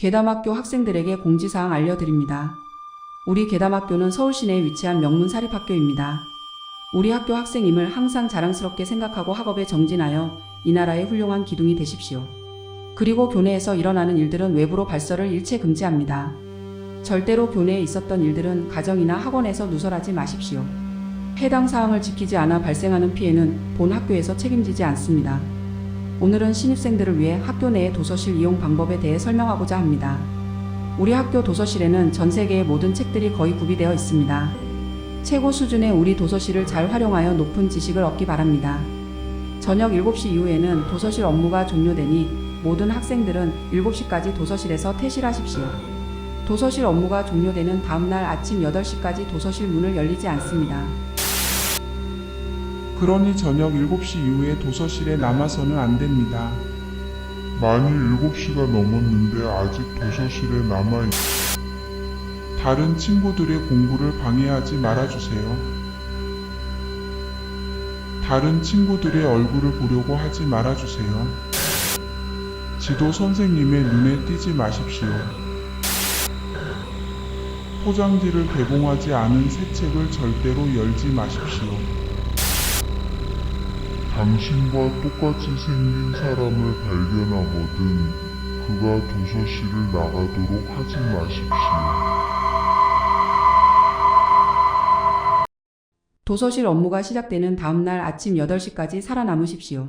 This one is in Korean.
괴담학교 학생들에게 공지사항 알려드립니다. 우리 괴담학교는 서울 시내에 위치한 명문 사립학교입니다. 우리 학교 학생임을 항상 자랑스럽게 생각하고 학업에 정진하여 이 나라의 훌륭한 기둥이 되십시오. 그리고 교내에서 일어나는 일들은 외부로 발설을 일체 금지합니다. 절대로 교내에 있었던 일들은 가정이나 학원에서 누설하지 마십시오. 해당 사항을 지키지 않아 발생하는 피해는 본 학교에서 책임지지 않습니다. 오늘은 신입생들을 위해 학교 내의 도서실 이용 방법에 대해 설명하고자 합니다. 우리 학교 도서실에는 전 세계의 모든 책들이 거의 구비되어 있습니다. 최고 수준의 우리 도서실을 잘 활용하여 높은 지식을 얻기 바랍니다. 저녁 7시 이후에는 도서실 업무가 종료되니 모든 학생들은 7시까지 도서실에서 퇴실하십시오. 도서실 업무가 종료되는 다음날 아침 8시까지 도서실 문을 열리지 않습니다. 그러니 저녁 7시 이후에 도서실에 남아서는 안 됩니다. 만일 7시가 넘었는데 아직 도서실에 남아 있... 다른 친구들의 공부를 방해하지 말아주세요. 다른 친구들의 얼굴을 보려고 하지 말아주세요. 지도 선생님의 눈에 띄지 마십시오. 포장지를 개봉하지 않은 새 책을 절대로 열지 마십시오. 당신과 똑같이 생긴 사람을 발견하거든 그가 도서실을 나가도록 하지 마십시오. 도서실 업무가 시작되는 다음날 아침 8시까지 살아남으십시오.